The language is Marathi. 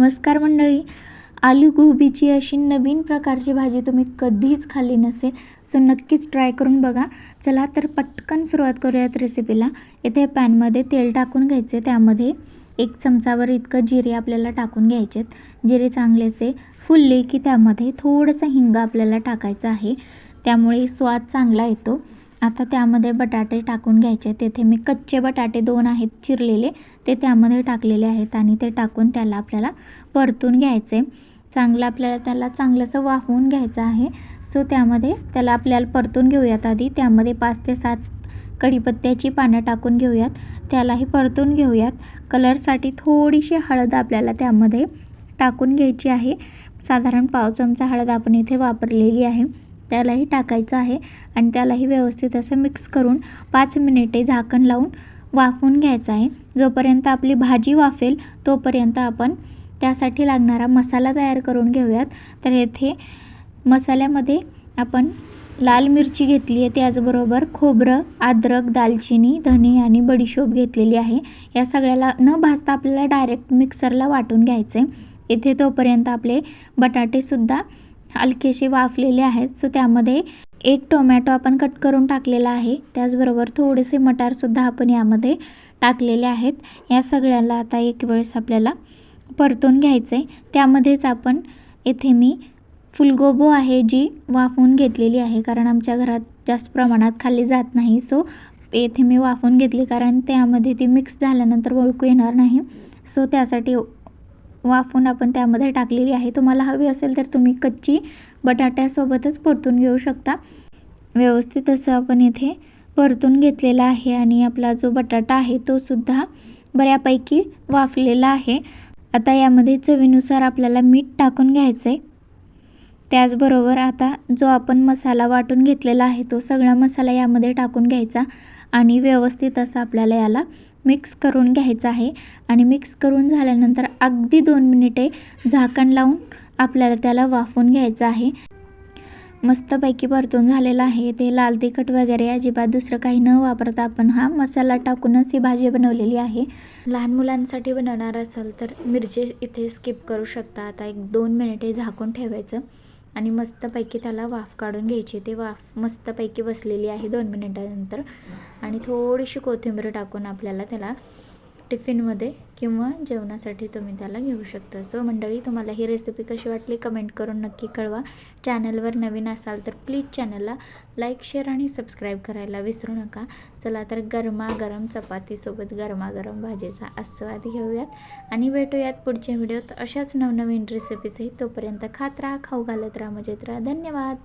नमस्कार मंडळी. आलू गोबीची अशी नवीन प्रकारची भाजी तुम्ही कधीच खाल्ली नसेल सो नक्कीच ट्राय करून बघा. चला तर पटकन सुरुवात करूयात रेसिपीला इथे पॅनमध्ये तेल टाकून घ्यायचे. त्यामध्ये एक चमचावर इतकं जिरे आपल्याला टाकून घ्यायचे जिरे चांगलेसे फुलले की त्यामध्ये थोडंसं हिंग आपल्याला टाकायचं आहे. त्यामुळे स्वाद चांगला येतो. आता त्यामध्ये बटाटे टाकून घ्यायचे. तेथे मी कच्चे बटाटे दोन आहेत चिरलेले ते त्यामध्ये टाकलेले आहेत आणि ते टाकून त्याला आपल्याला परतून घ्यायचे. चांगलं आपल्याला त्याला चांगलंसं वाहून घ्यायचं आहे. सो त्यामध्ये त्याला आपल्याला परतून घेऊयात आधी. त्यामध्ये पाच ते सात कढीपत्त्याची पानं टाकून घेऊयात. त्यालाही परतून घेऊयात. कलरसाठी थोडीशी हळद आपल्याला त्यामध्ये टाकून घ्यायची आहे. साधारण पाव चमचा हळद आपण इथे वापरलेली आहे. त्यालाही टाकायचं आहे आणि त्यालाही व्यवस्थित असं मिक्स करून पाच मिनिटे झाकण लावून वाफवून घ्यायचं आहे. जोपर्यंत आपली भाजी वाफेल तोपर्यंत आपण त्यासाठी लागणारा मसाला तयार करून घेऊयात. तर येथे मसाल्यामध्ये आपण लाल मिरची घेतली आहे. त्याचबरोबर खोबरं अद्रक दालचिनी धने आणि बडीशोप घेतलेली आहे. या सगळ्याला न भाजता आपल्याला डायरेक्ट मिक्सरला वाटून घ्यायचं आहे इथे तोपर्यंत आपले बटाटेसुद्धा हलकेसे वाफलेले आहेत. सो त्यामध्ये एक टोमॅटो आपण कट करून टाकलेला आहे. त्याचबरोबर थोडेसे मटारसुद्धा आपण यामध्ये टाकलेले आहेत. या सगळ्याला आता एक वेळेस आपल्याला परतून घ्यायचं आहे त्यामध्येच आपण येथे मी फुलगोबो आहे जी वाफवून घेतलेली आहे. कारण आमच्या घरात जास्त प्रमाणात खाल्ली जात नाही. सो येथे मी वाफवून घेतली कारण त्यामध्ये ती मिक्स झाल्यानंतर ओळखू येणार नाही. सो त्यासाठी वाफून आपण त्यामध्ये टाकलेली आहे. तुम्हाला हवी असेल तर तुम्ही कच्ची बटाट्यासोबतच परतून घेऊ शकता. व्यवस्थित असं आपण इथे परतून घेतलेला आहे आणि आपला जो बटाटा आहे तो सुद्धा बऱ्यापैकी वाफलेला आहे. आता यामध्ये चवीनुसार आपल्याला मीठ टाकून घ्यायचं आहे त्याचबरोबर आता जो आपण मसाला वाटून घेतलेला आहे तो सगळा मसाला यामध्ये टाकून घ्यायचा आणि व्यवस्थित असं आपल्याला याला मिक्स करून घ्यायचं आहे. आणि मिक्स करून झाल्यानंतर अगदी दोन मिनिटे झाकण लावून आपल्याला त्याला वाफवून घ्यायचं आहे. मस्तपैकी परतून झालेला आहे. ते लाल तिखट वगैरे अजिबात दुसरं काही न वापरता आपण हा मसाला टाकूनच ही भाजी बनवलेली आहे. लहान मुलांसाठी बनवणार असाल तर मिरची इथे स्किप करू शकता. आता एक दोन मिनिटे झाकून ठेवायचं. आणि मस्तपैकी त्याला वाफ काढून घ्यायची. ते वाफ मस्तपैकी बसलेली आहे दोन मिनिटानंतर. आणि थोडीशी कोथिंबीर टाकून आपल्याला त्याला टिफिनमध्ये किंवा जेवणासाठी तुम्ही त्याला घेऊ शकता. सो मंडळी तुम्हाला ही रेसिपी कशी वाटली कमेंट करून नक्की कळवा. चॅनलवर नवीन असाल तर प्लीज चॅनलला लाईक शेअर आणि सबस्क्राईब करायला विसरू नका. चला तर गरमागरम चपातीसोबत गरमागरम भाजीचा आस्वाद घेऊयात. आणि भेटूयात पुढच्या व्हिडिओत अशाच नवनवीन रेसिपीजही तोपर्यंत खात राहा खाऊ घालत राहा मजेत राहा. धन्यवाद!